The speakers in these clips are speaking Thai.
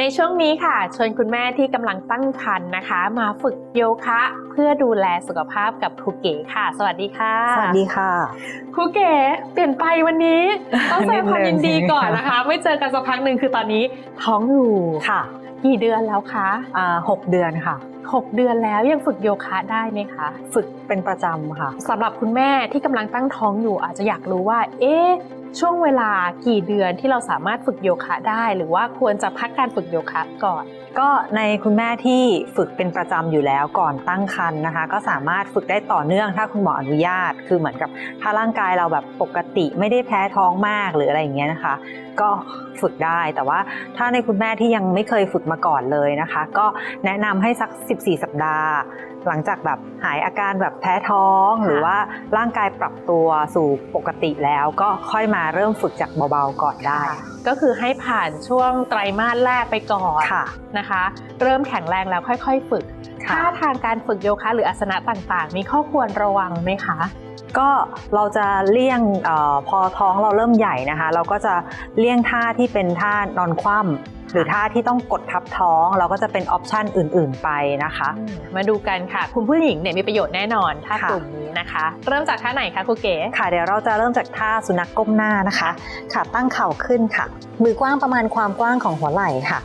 ในช่วงนี้ค่ะชวนคุณแม่ที่กำลังตั้งครรภ์นะคะ มาฝึกโยคะเพื่อดูแลสุขภาพกับครูเก๋ค่ะ สวัสดีค่ะสวัสดีค่ะครูเก๋เปลี่ยนไปวันนี้ต้องแสดงความยินดีก่อนนิดนึงนะคะ ไม่เจอกันสักพักหนึ่งคือตอนนี้ท้องอยู่ค่ะ กี่เดือนแล้วคะอ่าหกเดือนค่ะหกเดือนแล้วยังฝึกโยคะได้ไหมคะ ฝึกเป็นประจำค่ะสำหรับคุณแม่ที่กำลังตั้งท้องอยู่อาจจะอยากรู้ว่า เอ๊ะ ช่วงเวลากี่เดือนที่เราสามารถฝึกโยคะได้ หรือว่าควรจะพักการฝึกโยคะก่อน ก็ในคุณแม่ที่ฝึกเป็นประจำอยู่แล้วก่อนตั้งครรภ์นะคะ ก็สามารถฝึกได้ต่อเนื่องถ้าคุณหมออนุญาต คือเหมือนกับถ้าร่างกายเราแบบปกติไม่ได้แพ้ท้องมากหรืออะไรอย่างเงี้ยนะคะ ก็ฝึกได้แต่ว่าถ้าในคุณแม่ที่ยังไม่เคยฝึกมาก่อนเลยนะคะ ก็แนะนำให้สัก 14 สัปดาห์ หลังจากแบบหายอาการแบบแพ้ท้องหรือว่าร่างกายปรับตัวสู่ปกติแล้วก็ค่อยมาเริ่มฝึกจากเบาๆก่อนได้ ก็คือให้ผ่านช่วงไตรมาสแรกไปก่อนค่ะนะคะ เริ่มแข็งแรงแล้วค่อยๆ ฝึกค่ะท่าทางการฝึกโยคะหรืออาสนะต่างๆ มีข้อควรระวังไหมคะ ก็เราจะเลี่ยงเออพอท้องเราเริ่มใหญ่นะคะ เราก็จะเลี่ยงท่าที่เป็นท่านอนคว่ำหรือท่าที่ต้องกดทับท้องเราก็จะเป็นออปชันอื่น ๆ ไปนะคะ มาดูกันค่ะ คุณผู้หญิงเนี่ยมีประโยชน์แน่นอนท่าค่ะกลุ่มนี้นะคะ เริ่มจากท่าไหนคะครูเก๋ค่ะเดี๋ยวเราจะเริ่มจากท่าสุนัขก้มหน้านะคะ ค่ะตั้งเข่าขึ้นค่ะ มือกว้างประมาณความกว้างของหัวไหล่ค่ะ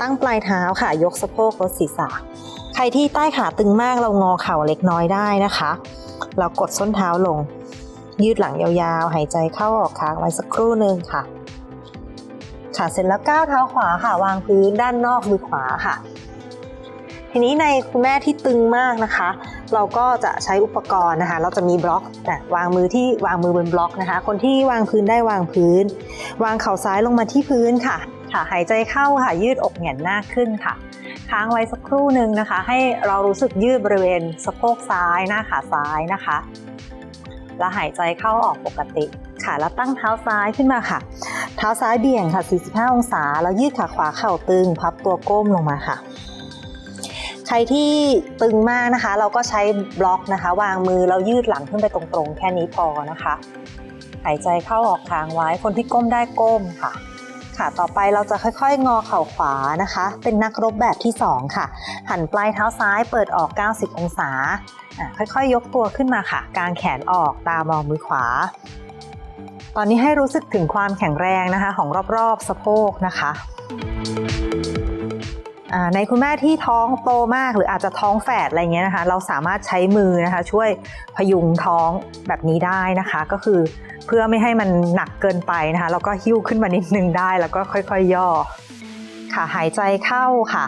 ตั้งปลายเท้าค่ะ ยกสะโพกลดศีรษะใครที่ใต้ขาตึงมากเรางอเข่าเล็กน้อยได้นะคะ เรากดส้นเท้าลง ยืดหลังยาวๆ หายใจเข้าออกค้างไว้สักครู่หนึ่งค่ะ ค่ะเสร็จแล้วก้าวเท้าขวาค่ะ วางพื้นด้านนอกมือขวาค่ะ ทีนี้ในคุณแม่ที่ตึงมากนะคะ เราก็จะใช้อุปกรณ์นะคะ เราจะมีบล็อกนะวางมือที่วางมือบนบล็อกนะคะ คนที่วางพื้นได้วางพื้น วางเข่าซ้ายลงมาที่พื้นค่ะ ค่ะหายใจเข้าค่ะยืดอกแหงนหน้าขึ้นค่ะ ค้างไว้สักครู่หนึ่งนะคะ ให้เรารู้สึกยืดบริเวณสะโพกซ้ายหน้าขาซ้ายนะคะ แล้วหายใจเข้าออกปกติค่ะแล้วตั้งเท้าซ้ายขึ้นมาค่ะ เท้าซ้ายเบี่ยงค่ะ 45 องศา แล้วยืดขาขวาเข่าตึง พับตัวก้มลงมาค่ะ ใครที่ตึงมากนะคะ เราก็ใช้บล็อกนะคะ วางมือแล้วยืดหลังขึ้นไปตรงๆ แค่นี้พอนะคะ หายใจเข้าออกค้างไว้ คนที่ก้มได้ก้มค่ะ ค่ะต่อไปเราจะค่อยๆ งอเข่าขวานะคะ เป็นนักรบแบบที่ 2 ค่ะ หันปลายเท้าซ้ายเปิดออก 90 องศา ค่อยๆ ยกตัวขึ้นมาค่ะ กางแขนออกตามองมือขวา ตอนนี้ให้รู้สึกถึงความแข็งแรงนะคะของรอบๆ สะโพกนะคะ ในคุณแม่ที่ท้องโตมากหรืออาจจะท้องแฝดอะไรเงี้ยนะคะ เราสามารถใช้มือนะคะ ช่วยพยุงท้องแบบนี้ได้นะคะ ก็คือเพื่อไม่ให้มันหนักเกินไปนะคะแล้วก็หิ้วขึ้นมานิดนึงได้แล้วก็ค่อยๆย่อ ค่ะหายใจเข้าค่ะ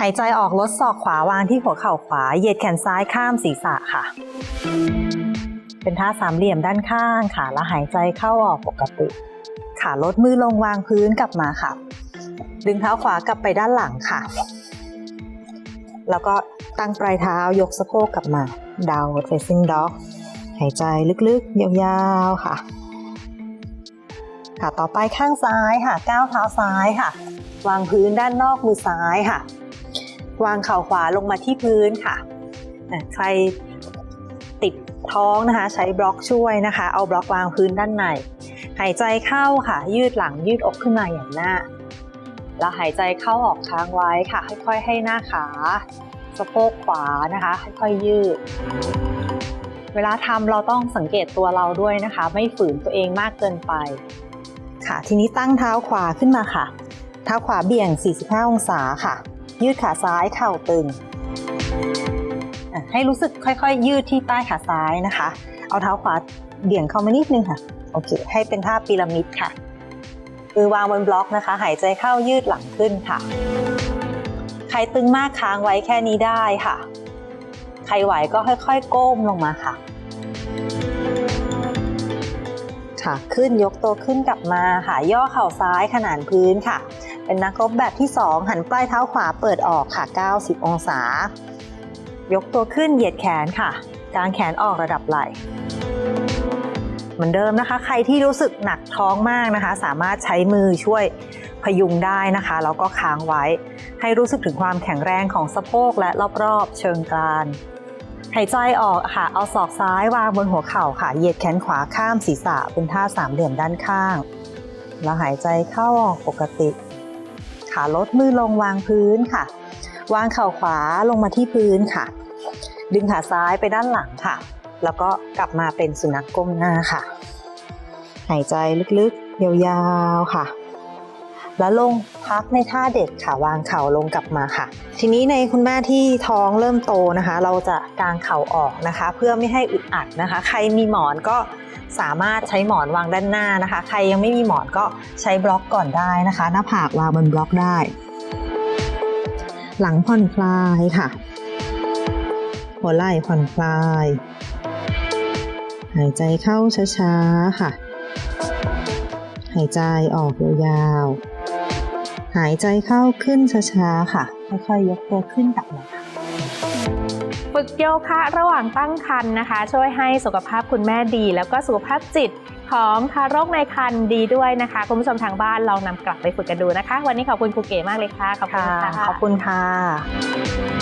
หายใจออกลดศอกขวาวางที่หัวเข่าขวาเหยียดแขนซ้ายข้ามศีรษะค่ะ เป็นท่าสามเหลี่ยมด้านข้างค่ะแล้วหายใจเข้าออกปกติ ค่ะลดมือลงวางพื้นกลับมาค่ะ ดึงเท้าขวากลับไปด้านหลังค่ะ แล้วก็ตั้งปลายเท้ายกสะโพกกลับมา downward facing dog หายใจลึกๆ ยาวๆ ค่ะ ค่ะ ต่อไปข้างซ้ายค่ะ ก้าวเท้าซ้ายค่ะ วางพื้นด้านนอกมือซ้ายค่ะ วางเข่าขวาลงมาที่พื้นค่ะอะใครติดท้องนะคะ ใช้บล็อกช่วยนะคะ เอาบล็อกวางพื้นด้านใน หายใจเข้าค่ะ ยืดหลังยืดอกขึ้นมาอย่างหน้า แล้วหายใจเข้าออกค้างไว้ค่ะ ค่อยๆ ให้หน้าขาสะโพกขวานะคะ ค่อยๆ ยืด เวลาทำเราต้องสังเกตตัวเราด้วยนะคะ ไม่ฝืนตัวเองมากเกินไป ค่ะ ทีนี้ตั้งเท้าขวาขึ้นมาค่ะ เท้าขวาเบี่ยง 45 องศาค่ะ ยืดขาซ้ายเข่าตึง ให้รู้สึกค่อยๆ ยืดที่ใต้ขาซ้ายนะคะ เอาเท้าขวาเบี่ยงเข้ามานิดนึงค่ะ โอเค ให้เป็นท่าพีระมิดค่ะ มือวางบนบล็อกนะคะ หายใจเข้ายืดหลังขึ้นค่ะ ใครตึงมากค้างไว้แค่นี้ได้ค่ะ ใครไหวก็ค่อยๆ ก้มลงมาค่ะ ค่ะขึ้นยกตัวขึ้นกลับมาค่ะ ย่อเข่าซ้ายขนานพื้นค่ะ เป็นนักรบแบบที่ 2 หันปลายเท้าขวาเปิดออกค่ะ 90 องศา ยกตัวขึ้นเหยียดแขนค่ะ กางแขนออกระดับไหล่ เหมือนเดิมนะคะ ใครที่รู้สึกหนักท้องมากนะคะ สามารถใช้มือช่วยพยุงได้นะคะแล้วก็ค้างไว้ ให้รู้สึกถึงความแข็งแรงของสะโพกและรอบๆ เชิงกรานหายใจออกค่ะ เอาศอกซ้ายวางบนหัวเข่าค่ะ เหยียดแขนขวาข้ามศีรษะเป็นท่าสามเหลี่ยมด้านข้าง แล้วหายใจเข้าออกปกติ ขาลดมือลงวางพื้นค่ะ วางเข่าขวาลงมาที่พื้นค่ะ ดึงขาซ้ายไปด้านหลังค่ะ แล้วก็กลับมาเป็นสุนัขก้มหน้าค่ะ หายใจลึกๆ ยาวๆค่ะ แล้วลงพักในท่าเด็กค่ะวางเข่าลงกลับมาค่ะ ทีนี้ในคุณแม่ที่ท้องเริ่มโตนะคะ เราจะกางเข่าออกนะคะ เพื่อไม่ให้อึดอัดนะคะ ใครมีหมอนก็สามารถใช้หมอนวางด้านหน้านะคะ ใครยังไม่มีหมอนก็ใช้บล็อกก่อนได้นะคะ หน้าผากวางบนบล็อกได้ หลังผ่อนคลายค่ะ หัวไหล่ผ่อนคลาย หายใจเข้าช้าๆค่ะ หายใจออกยาวๆ หายใจเข้าขึ้นช้าๆค่ะ ค่อยๆยกตัวขึ้นกลับมาค่ะฝึกโยคะระหว่างตั้งครรภ์นะคะ ช่วยให้สุขภาพคุณแม่ดี แล้วก็สุขภาพจิตของทารกในครรภ์ดีด้วยนะคะ คุณผู้ชมทางบ้านลองนำกลับไปฝึกกันดูนะคะ วันนี้ขอบคุณครูเก๋มากเลยค่ะ ขอบคุณค่ะค่ะขอบคุณค่ะ